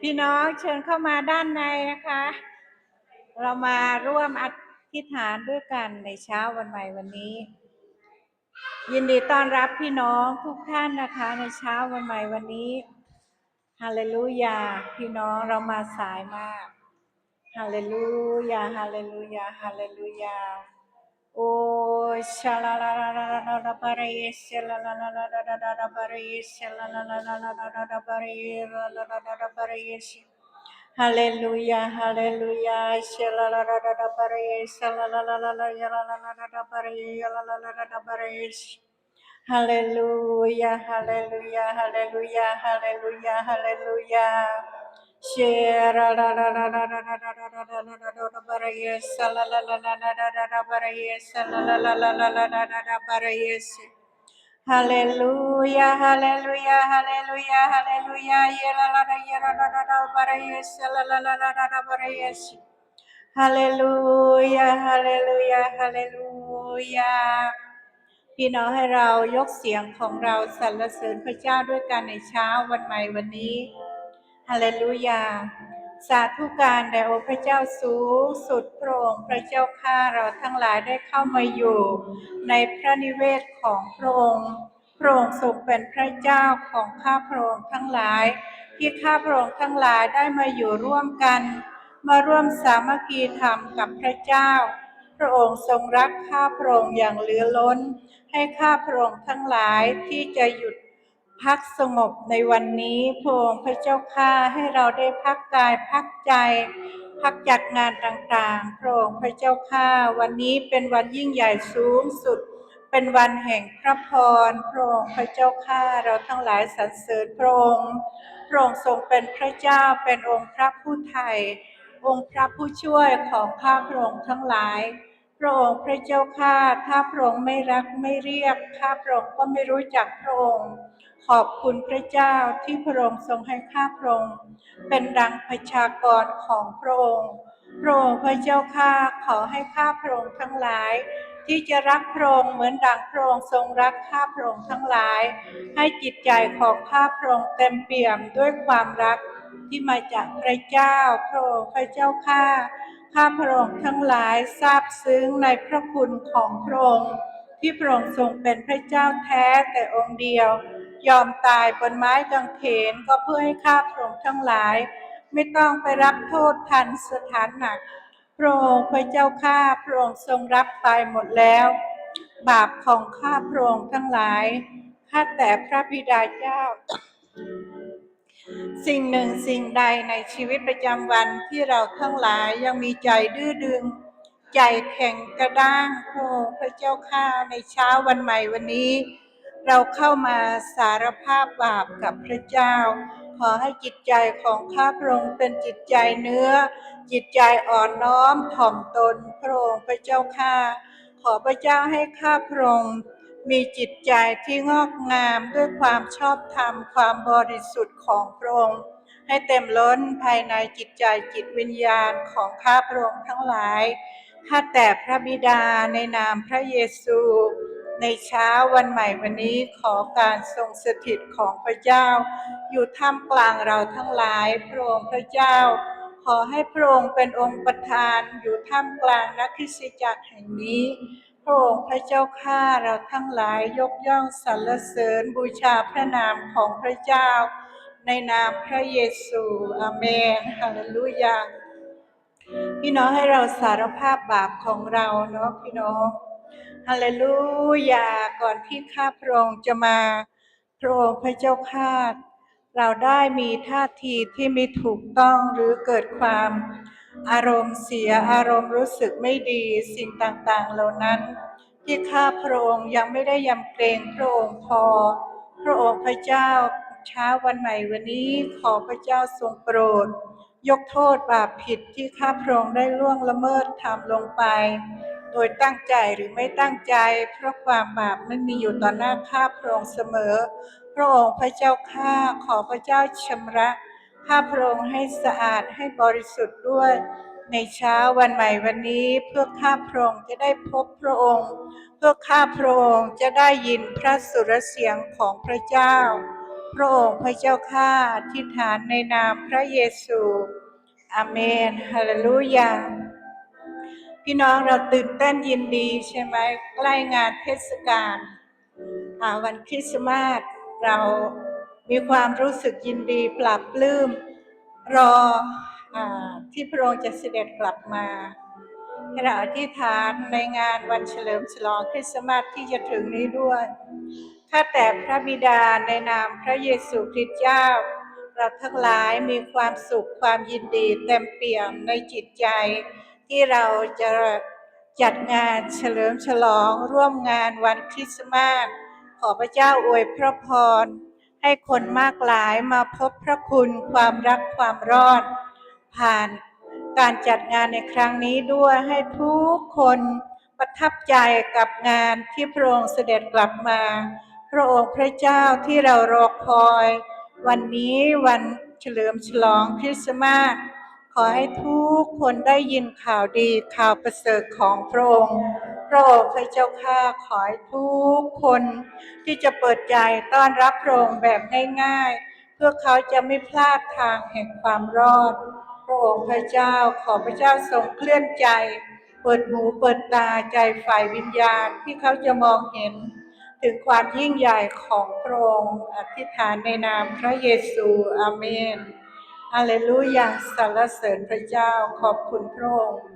พี่น้องเชิญเข้ามาด้านในนะคะ เรามาร่วมอธิษฐานด้วยกันในเช้าวันใหม่วันนี้ ยินดีต้อนรับพี่น้องทุกท่านนะคะในเช้าวันใหม่วันนี้ฮาเลลูยาพี่น้องเรามาสายมากฮาเลลูยาฮาเลลูยาฮาเลลูยา O Haleluya, haleluya, haleluya, haleluya, haleluya, haleluya. Hallelujah, hallelujah, hallelujah, hallelujah. Hallelujah, hallelujah, hallelujah. พี่น้องให้เรายกเสียงของเราสรรเสริญพระเจ้าด้วยกันในเช้าวันใหม่วันนี้ ฮาเลลูยา สาธุการแด่องค์พระเจ้าสูงสุดพระองค์พระเจ้าข้าเราทั้งหลายได้เข้ามาอยู่ ในพระนิเวศของพระองค์พระองค์ทรงเป็นพระเจ้าของข้าพระองค์ทั้งหลาย ที่ข้าพระองค์ทั้งหลายได้มาอยู่ร่วมกัน มาร่วมสามัคคีธรรมกับพระเจ้า พระองค์ทรงรักข้าพระองค์อย่างเหลือล้น ให้ข้าพระองค์ทั้งหลายที่จะหยุด พักสงบในวันนี้พระองค์พระเจ้าข้าให้เราได้พักกายพักใจ พักจากงานต่างๆพระองค์พระเจ้าข้าวันนี้เป็นวันยิ่งใหญ่สูงสุด เป็นวันแห่งพระพรพระองค์พระเจ้าข้าเราทั้งหลายสรรเสริญพระองค์พระองค์ทรงเป็นพระเจ้าเป็นองค์พระผู้ไทย องค์พระผู้ช่วยของข้าพระองค์ทั้งหลาย พระองค์พระเจ้าข้าถ้าพระองค์ไม่รักไม่เรียกข้าพระองค์ก็ไม่รู้จักพระองค์ขอบคุณพระเจ้าที่พระองค์ทรงให้ข้าพระองค์เป็นดังประชากรของพระองค์พระองค์พระเจ้าข้าขอให้ข้าพระองค์ทั้งหลาย ที่จะรักพระองค์เหมือนดังพระองค์ทรงรักข้าพระองค์ทั้งหลาย ให้จิตใจของข้าพระองค์เต็มเปี่ยมด้วยความรักที่มาจากพระเจ้าพระองค์พระเจ้าข้า ข้าพระองค์ทั้งหลายทราบซึ้งในพระคุณของพระองค์ที่พระองค์ทรงเป็นพระเจ้าแท้แต่องค์เดียว ยอมตายบนไม้กางเขนก็เพื่อให้ข้าพระองค์ทั้งหลาย ไม่ต้องไปรับโทษทันสถานหนักพระองค์พระเจ้าข้าพระองค์ทรงรับไปหมดแล้ว บาปของข้าพระองค์ทั้งหลายข้าแต่พระบิดาเจ้า สิ่งหนึ่งสิ่งใดในชีวิตประจำวันที่เราทั้งหลายยังมีใจดื้อดึง ใจแข็งกระด้างพระองค์พระเจ้าข้าในเช้าวันใหม่วันนี้ เราเข้ามาสารภาพบาปกับพระเจ้า ขอให้จิตใจของข้าพระองค์เป็นจิตใจเนื้อ จิตใจอ่อนน้อมถ่อมตนพระองค์พระเจ้าข้าขอพระเจ้าให้ข้าพระองค์ มีจิตใจที่งอกงามด้วยความชอบธรรม ความบริสุทธิ์ของพระองค์ ให้เต็มล้นภายในจิตใจจิตวิญญาณของข้าพระองค์ทั้งหลายข้าแต่พระบิดาในนามพระเยซู ในเช้าวันใหม่วันนี้ขอการทรงสถิตของพระเจ้า อยู่ท่ามกลางเราทั้งหลายพระองค์พระเจ้า ขอให้พระองค์เป็นองค์ประธานอยู่ท่ามกลางนักคริสตจักรแห่งนี้ ระองค์พระเจ้าข้าเราทั้งหลายยกย่องสรรเสริญบูชาพระนามของพระเจ้า ในนามพระเยซูอาเมนฮาเลลูยาพี่น้องให้เราสารภาพบาปของเราเนาะพี่น้องฮาเลลูยาก่อนที่ข้าพระองค์จะมาพระองค์พระเจ้าข้าเราได้มีท่าทีที่ไม่ถูกต้องหรือเกิดความ อารมณ์เสียอารมณ์รู้สึกไม่ดีสิ่งต่างๆ เหล่านั้น ที่ข้าพระองค์ยังไม่ได้ยำเกรงพระองค์พอ พระองค์พระเจ้าเช้าวันใหม่วันนี้ขอพระเจ้าทรงโปรด ยกโทษบาปผิดที่ข้าพระองค์ได้ล่วงละเมิดทำลงไป โดยตั้งใจหรือไม่ตั้งใจ เพราะความบาปนั้นมีอยู่ต่อหน้าข้าพระองค์เสมอ พระองค์พระเจ้าข้าขอพระเจ้าชำระ ข้าพระองค์ให้สะอาดให้บริสุทธิ์ด้วย ในเช้าวันใหม่วันนี้ เพื่อข้าพระองค์จะได้พบพระองค์ เพื่อข้าพระองค์จะได้ยินพระสุรเสียงของพระเจ้า พระองค์พระเจ้าข้าอธิษฐานในนามพระเยซูอาเมนฮาเลลูยาพี่น้องเราตื่นเต้นยินดีใช่ไหมใกล้งานเทศกาลวันคริสต์มาสเรา มีความรู้สึกยินดีปลาบปลื้มรออที่พระองค์จะเสด็จกลับมาให้เราอธิษฐานในงานวันเฉลิมฉลองคริสต์มาสที่จะถึงนี้ด้วยข้าแต่พระบิดาในนามพระเยซูคริสต์เจ้า เราทั้งหลายมีความสุขความยินดีเต็มเปี่ยมในจิตใจ ที่เราจะจัดงานเฉลิมฉลองร่วมงานวันคริสต์มาสขอพระเจ้าอวยพระพร ให้คนมากหลายมาพบพระคุณความรักความรอด ผ่านการจัดงานในครั้งนี้ด้วยให้ทุกคนประทับใจกับงานที่พระองค์เสด็จกลับมา พระองค์พระเจ้าที่เรารอคอย วันนี้วันเฉลิมฉลองคริสต์มาสขอให้ทุกคนได้ยินข่าวดีข่าวประเสริฐของพระองค์ พระองค์พระเจ้าข้าขอให้ทุกคนที่จะเปิดใจต้อนรับพระองค์แบบง่ายๆ เพื่อเขาจะไม่พลาดทางแห่งความรอด พระองค์พระเจ้าขอพระเจ้าทรงเคลื่อนใจ เปิดหูเปิดตาใจฝ่ายวิญญาณที่เขาจะมองเห็น ถึงความยิ่งใหญ่ของพระองค์อธิษฐานในนามพระเยซูอาเมนฮาเลลูยาสรรเสริญพระเจ้าขอบคุณพระองค์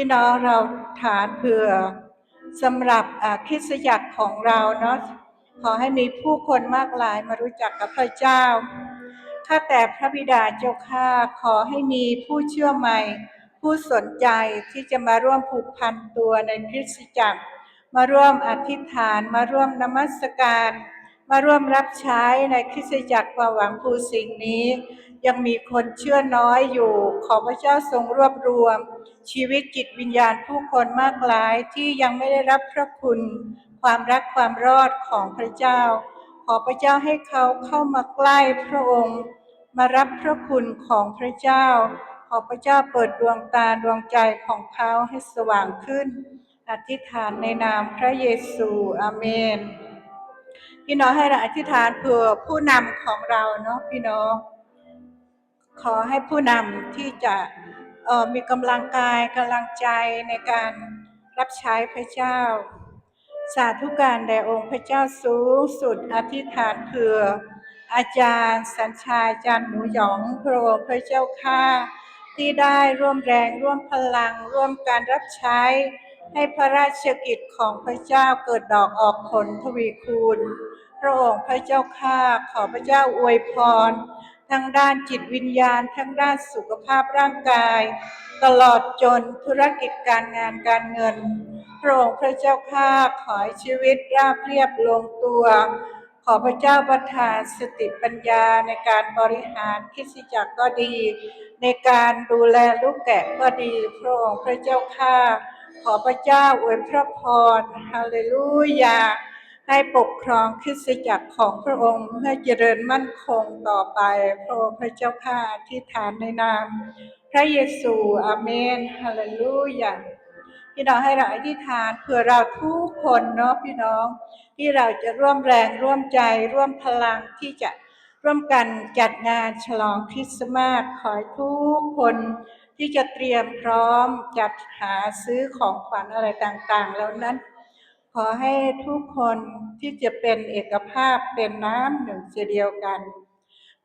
พี่น้องเราฐานเผื่อสำหรับคริสตจักรของเราเนาะขอให้มีผู้คนมากหลายมารู้จักกับพระเจ้า ข้าแต่พระบิดาเจ้าข้าขอให้มีผู้เชื่อใหม่ ผู้สนใจที่จะมาร่วมผูกพันตัวในคริสตจักร มาร่วมอธิษฐาน มาร่วมนมัสการ มาร่วมรับใช้ในคริสตจักรความหวังภูสิ่งนี้ ยังมีคนเชื่อน้อยอยู่ ขอพระเจ้าทรงรวบรวม ชีวิตจิตวิญญาณผู้คนมากหลายที่ยังไม่ได้รับพระคุณ ความรักความรอดของพระเจ้า ขอพระเจ้าให้เขาเข้ามาใกล้พระองค์ มารับพระคุณของพระเจ้า ขอพระเจ้าเปิดดวงตาดวงใจของเขาให้สว่างขึ้น อธิษฐานในนามพระเยซูอาเมนพี่น้องให้เราอธิษฐานเผื่อผู้นำของเราเนาะพี่น้อง ขอให้ผู้นำที่จะมีกำลังกายกำลังใจในการรับใช้พระเจ้า สาธุการแด่องค์พระเจ้าสูงสุดอธิษฐานเผื่อ อาจารย์ สัญชายจันทร์หมูหยองพระองค์พระเจ้าข้าที่ได้ร่วมแรงร่วมพลังร่วมการรับใช้ ให้พระราชกิจของพระเจ้าเกิดดอกออกผลทวีคูณ พระองค์พระเจ้าข้าขอพระเจ้าอวยพร ทั้งด้านจิตวิญญาณ ทั้งด้านสุขภาพร่างกาย ตลอดจนธุรกิจการงานการเงิน พระองค์พระเจ้าข้าขอให้ชีวิตราบเรียบลงตัว ขอพระเจ้าประทานสติปัญญาในการบริหารคิสจักรก็ดี ในการดูแลลูกแกะก็ดี พระองค์พระเจ้าข้าขอพระเจ้าอวยพระพรฮาเลลูยา ให้ปกครองคริสตจักรของพระองค์ให้เจริญมั่นคงต่อไปพระองค์พระเจ้าข้าที่ฐานในนาม พระเยซูอาเมนฮาเลลูยาพี่น้องให้เราอธิษฐานเผื่อเราทุกคนเนาะพี่น้อง ที่เราจะร่วมแรงร่วมใจร่วมพลังที่จะร่วมกันจัดงานฉลองคริสต์มาสขอให้ทุกคนที่จะเตรียมพร้อมจัดหาซื้อของขวัญอะไรต่างๆ แล้วนั้น อให้ทุกคนที่จะเป็นเอกภาพเป็นน้ำหนึ่งใจเดียวกัน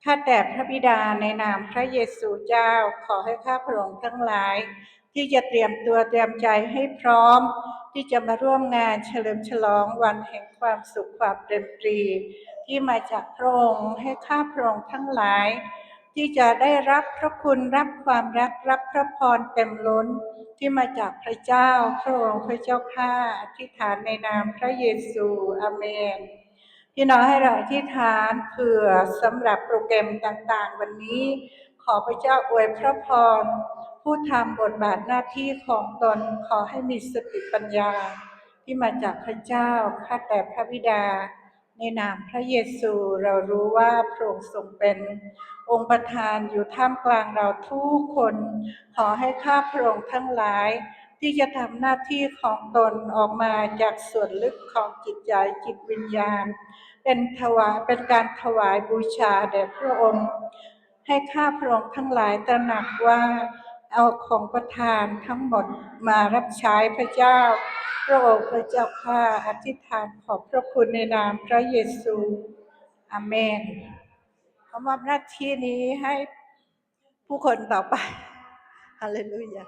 ข้าแต่พระบิดาในนามพระเยซูเจ้าขอให้ข้าพระองค์ทั้งหลาย ที่จะเตรียมตัวเตรียมใจให้พร้อม ที่จะมาร่วมงานเฉลิมฉลองวันแห่งความสุขความเต็มปรี ที่มาจากพระองค์ให้ข้าพระองค์ทั้งหลาย ที่จะได้รับพระคุณรับความรักรับพระพรเต็มล้นที่มาจากพระเจ้าพระองค์พระเจ้าข้าอธิษฐานในนามพระเยซูอาเมนพี่น้องให้เราอธิษฐานเผื่อสำหรับโปรแกรมต่างๆ วันนี้ ขอพระเจ้าอวยพระพรผู้ทำบทบาทหน้าที่ของตนขอให้มีสติปัญญาที่มาจากพระเจ้าข้าแต่พระบิดา ในนามพระเยซูเรารู้ว่าพระองค์ทรงเป็นองค์ประธานอยู่ท่ามกลางเราทุกคน ขอให้ข้าพระองค์ทั้งหลาย ที่จะทำหน้าที่ของตนออกมาจากส่วนลึกของจิตใจจิตวิญญาณ เป็นถวายเป็นการถวายบูชาแด่พระองค์ ให้ข้าพระองค์ทั้งหลายตระหนักว่าเอาของประทานทั้งหมดมารับใช้พระเจ้า พระองค์พระเจ้าข้าอธิษฐานขอบพระคุณในนามพระเยซูอาเมนขอมอบหน้าที่นี้ให้ผู้คนต่อไปฮาเลลูยา